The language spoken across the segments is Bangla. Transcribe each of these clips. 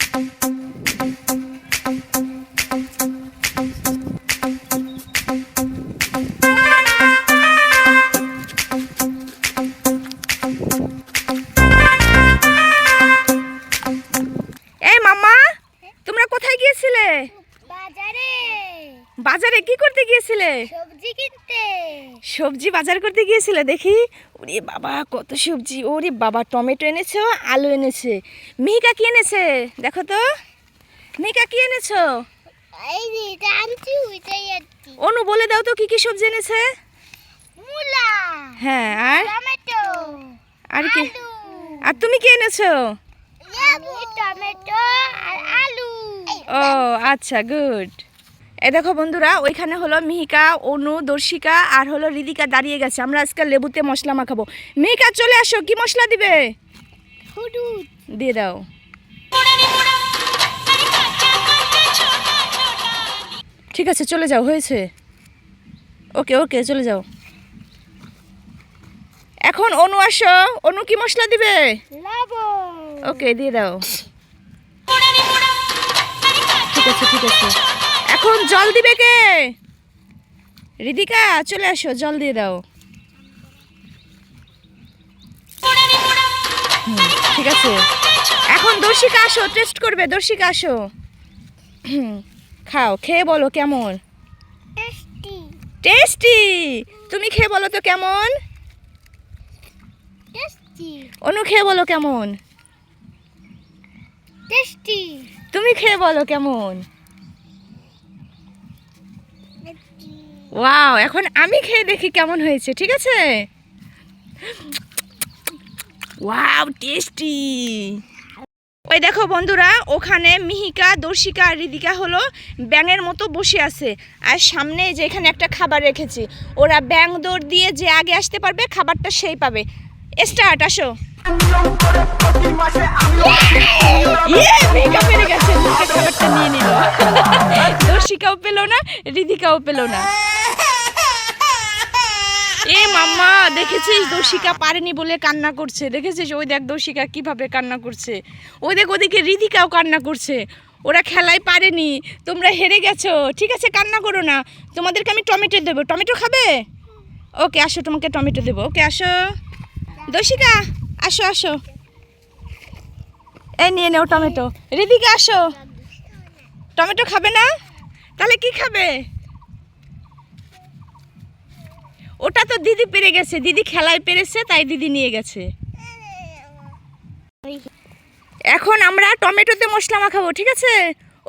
Thank you. বাজারে কি করতে গিয়েছিলে? সবজি কিনতে। সবজি বাজার করতে গিয়েছিলে? দেখি। ওরে বাবা কত সবজি। ওরে বাবা টমেটো এনেছো আলু এনেছে। মিহিকা কি এনেছে? দেখো তো। মিহিকা কি এনেছো? অনু বলে দাও তো কি কি সবজি এনেছে? মূলা হ্যাঁ আর? টমেটো আর কি? আর তুমি কি এনেছো? টমেটো আর আলু। ও আচ্ছা গুড। এ দেখো বন্ধুরা ওইখানে হলো মিহিকা অনু দর্শিকা আর হলো রিদিকা দাঁড়িয়ে গেছে। আমরা আজকে লেবুতে মশলা মাখাবো। মিহিকা চলে আসো কি মশলা দিবে? দিয়ে দাও। ঠিক আছে চলে যাও হয়েছে। ওকে ওকে চলে যাও। এখন অনু আসো। অনু কি মশলা দিবে? ওকে দিয়ে দাও। ঠিক আছে ঠিক আছে। এখন জল দিবে কে? রিদিকা চলে আসো জল দিয়ে দাও। ঠিক আছে। এখন দর্শিকা আসো টেস্ট করবে দর্শিকা আসো। খাও খেয়ে বলো কেমন? টেস্টি তুমি খেয়ে বলো তো কেমন? অনু খেয়ে বলো কেমন? টেস্টি তুমি খেয়ে বলো কেমন? ওয়াও এখন আমি খেয়ে দেখি কেমন হয়েছে, ঠিক আছে? ওয়াও টেস্টি ওই দেখো বন্ধুরা, ওখানে মিহিকা, দর্শিকা আর রিদিকা হলো ব্যাঙের মতো বসে আছে। আর সামনে যে এখানে একটা খাবার রেখেছি। ওরা ব্যাং দৌড় দিয়ে যে আগে আসতে পারবে, খাবারটা সেই পাবে। স্টার্ট আসো। খাবারটা নিয়ে দর্শিকাও পেল না, রিদিকাও পেল না। মাম্মা, দেখেছিস দর্শিকা পারেনি বলে কান্না করছে। দেখেছিস? ওই দেখ দর্শিকা কীভাবে কান্না করছে। ওই দেখ ওদিকে রিদিকাও কান্না করছে। ওরা খেলায় পারেনি। তোমরা হেরে গেছো। ঠিক আছে, কান্না করো না। তোমাদেরকে আমি টমেটো দেবো। টমেটো খাবে? ওকে, আসো, তোমাকে টমেটো দেবো। ওকে, আসো। দর্শিকা, আসো আসো। এই নিয়ে নেও টমেটো। রিদিকা আসো। টমেটো খাবে না? তাহলে কি খাবে? ওটা তো দিদি পেরে গেছে দিদি খেলায় পেরেছে তাই দিদি নিয়ে গেছে। এখন আমরা টমেটোতে মশলা মাখাবো ঠিক আছে?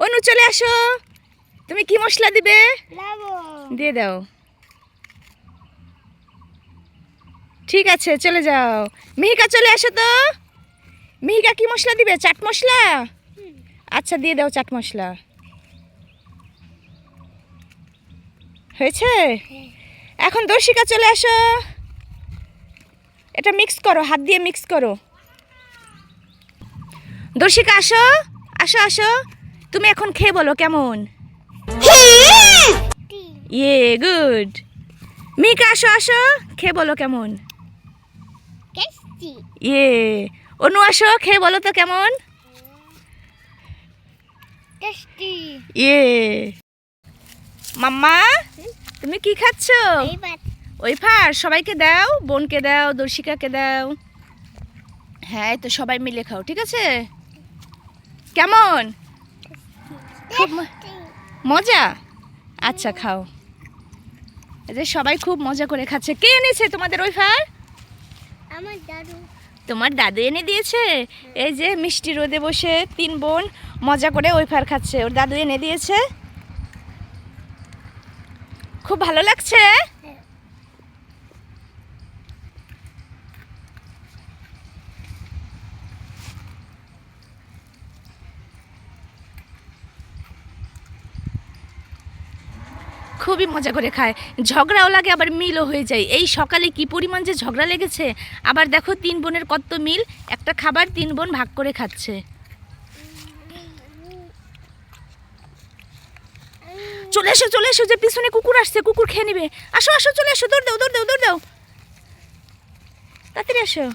অনু চলে আসো। তুমি কি মশলা দিবে? দিয়ে দাও। ঠিক আছে চলে যাও। মিহিকা চলে আসো তো। মিহিকা কি মশলা দিবে? চাট মশলা? আচ্ছা দিয়ে দাও চাট মশলা। হয়েছে? এখন দর্শিকা চলে আসো। এটা মিক্স করো, হাত দিয়ে মিক্স করো। দর্শিকা আসো আসো আসো। তুমি এখন খেয়ে বলো কেমন? ইয়ে গুড মিকা, আসো আসো। খেয়ে বলো কেমন? ইয়ে অনু, আসো। খেয়ে বলো তো কেমন? ইয়ে। মাম্মা? তুমি কি খাচ্ছ? ওই ফার সবাইকে দাও বোনকে দাও দর্শিকাকে দাও। হ্যাঁ তো সবাই মিলে খাও ঠিক আছে? কেমন? খুব মজা? আচ্ছা খাও। যে সবাই খুব মজা করে খাচ্ছে। কে এনেছে তোমাদের ওই ফার? আমার দাদু। তোমার দাদু এনে দিয়েছে? এই যে মিষ্টি রোদে বসে তিন বোন মজা করে ওই ফার খাচ্ছে। ওর দাদু এনে দিয়েছে? খুব ভালো লাগছে? খুবই মজা করে খায়। ঝগড়াও লাগে, আবার মিলও হয়ে যায়। এই সকালে কি পরিমাণ যে ঝগড়া লেগেছে? আবার দেখো তিন বোনের কত মিল। একটা খাবার তিন বোন ভাগ করে খাচ্ছে। চলে এসো চলে এসো, যে পিছনে কুকুর আসছে, কুকুর খেয়ে নেবে। আসো আসো, চলে এসো, দৌড় দাও দৌড় দাও দৌড় দাও। তাড়াতাড়ি এসো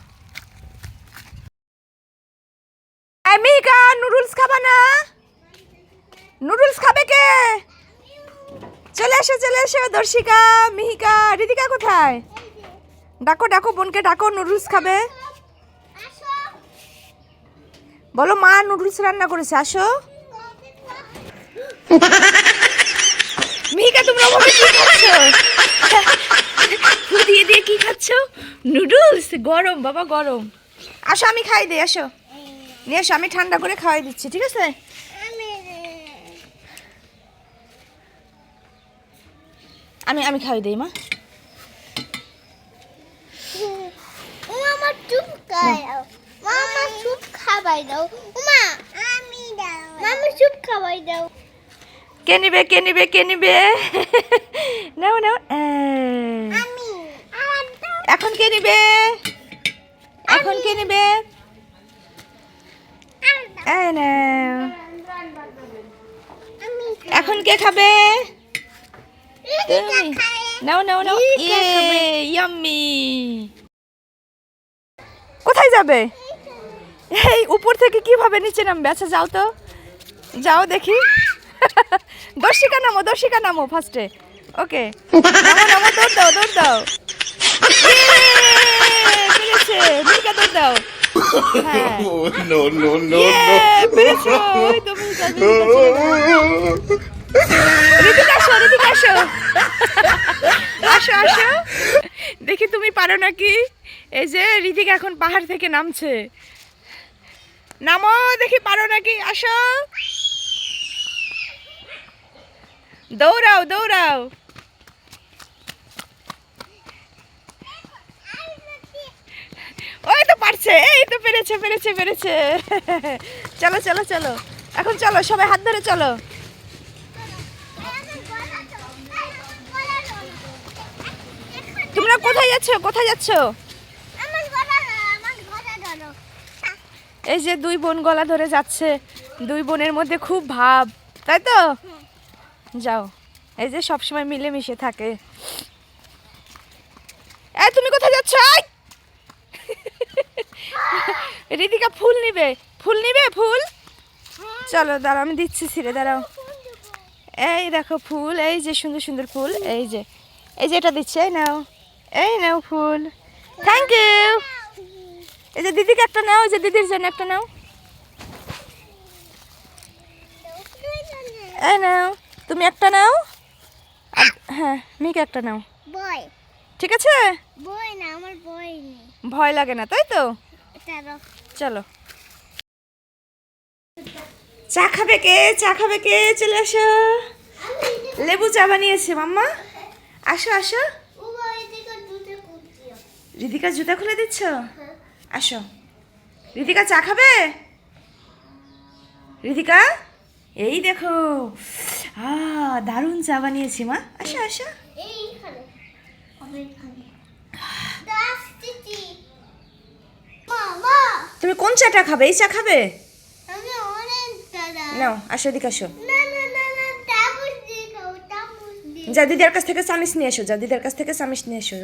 আমিকা নুডলস খাবা না? নুডলস খাবে কে? চলে এসো চলে এসো, দর্শিকা, মিহিকা, রিদিকা কোথায়? ডাকো ডাকো, বোনকে ডাকো, নুডলস খাবে। বলো মা নুডলস রান্না করেছে, আসো। মিহিকা তোমরা ওভাবে কি খাচ্ছ? দিয়ে দিয়ে কি খাচ্ছ? নুডলস? গরম বাবা গরম। আসো আমি খাই দিই আসো। নিয়ে আসো আমি ঠান্ডা করে খাওয়াই দিচ্ছি ঠিক আছে? আমি আমি আমি খাওয়াই দিই মা। ও আমার চুপ খাও মা আমার চুপ খাবাই দাও। মা আমি দাও। মামি চুপ খাবাই দাও। কে নিবে কে নিবে কে নিবে? নাও নাও এখন কে নিবে? এখন কে নিবে? এখন কে খাবে? তুমি। নাও নাও নাও। ইয়ে ইয়াম্মি। কোথায় যাবে? এই উপর থেকে কীভাবে নিচে নামবে? আচ্ছা যাও তো। যাও দেখি। দর্শিকা নামো দর্শিকা নামো ফার্স্টে ওকে নামো নামো দৌড় দাও দৌড় দাও। পেরেছে দৌড় পেরেছ ওই তো আসো ঋতিকা আসো। আসো আসো। দেখি তুমি পারো নাকি? এই যে ঋতিকা এখন পাহাড় থেকে নামছে। নামো দেখি পারো নাকি? আসো। দৌড়াও দৌড়াও। ওই তো পারছে, এই তো পেরেছে পেরেছে পেরেছে। চলো চলো চলো। এখন চলো, সবাই হাত ধরে চলো। তোমরা কোথায় যাচ্ছ কোথায় যাচ্ছ? এই যে দুই বোন গলা ধরে যাচ্ছে। দুই বোনের মধ্যে খুব ভাব, তাই তো? যাও। এই যে সবসময় মিলেমিশে থাকে। এই, তুমি কোথায় যাচ্ছ! রিদিকা, ফুল নিবে। ফুল নিবে, ফুল? চলো, দাঁড়াও, আমি দিচ্ছি ছিঁড়ে, দাঁড়াও। এই দেখো, ফুল, এই যে সুন্দর সুন্দর ফুল, এই যে। এই যে এটা দিচ্ছে, এই নাও। এই নাও ফুল। থ্যাংক ইউ এই যে দিদিকে একটা নাও যে দিদির জন্য একটা নাও। এই নাও। তুমি একটা নাও? হ্যাঁ মিকে একটা নাও। বই ঠিক আছে? বই না আমার বই নেই। ভয় লাগে না তাই তো? চলো। চা খাবে কে? চা খাবে কে? চলে আসো। লেবু চা বানিয়েছে মাম্মা। আসো আসো। রিদিকা জুতা খুলে দিচ্ছ? আসো। রিদিকা চা খাবে? রিদিকা? এই দেখো। আ দারুণ চা বানিয়েছি মা। আসো আসো। তুমি কোন চাটা খাবে? এই চা খাবে? নাও আসো এদিকে আসো। যা দিদার কাছ থেকে চামিচ নিয়ে এসো যা দিদার কাছ থেকে চামিচ নিয়ে এসো।